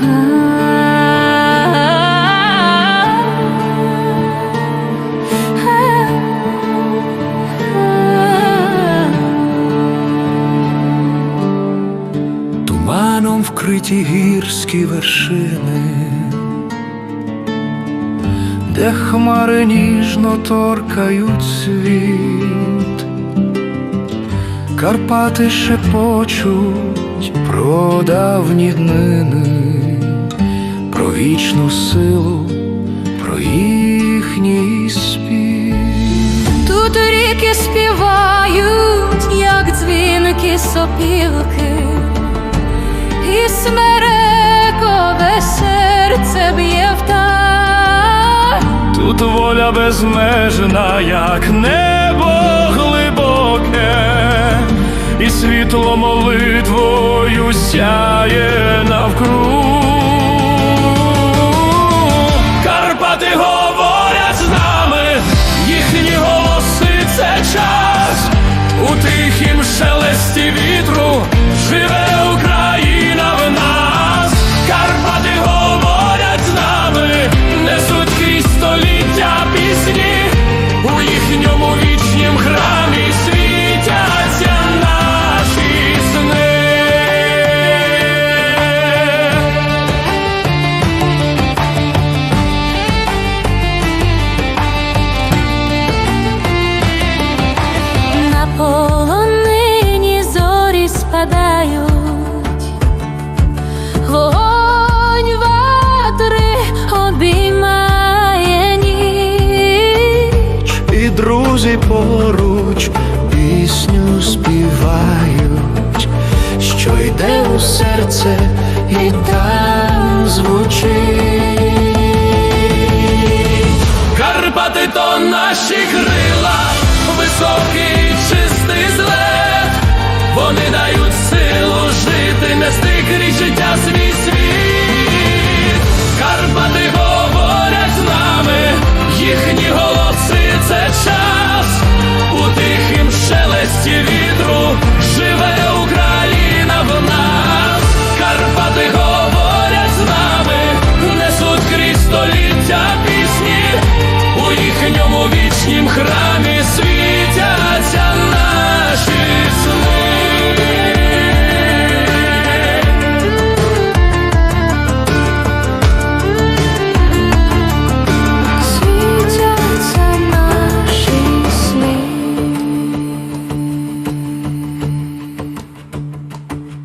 Туманом вкриті гірські вершини, де хмари ніжно торкають світ, Карпати шепочуть про давні днини вічну силу, про їхній спів. Тут ріки співають, як дзвінки сопілки, і смерекове серце б'є в так. Тут воля безмежна, як небо глибоке, і світло молитвою сяє навкруг. Вітру друзі поруч пісню співають, що йде у серце і там звучить. Карпати то наші крила, високий вічнім храмі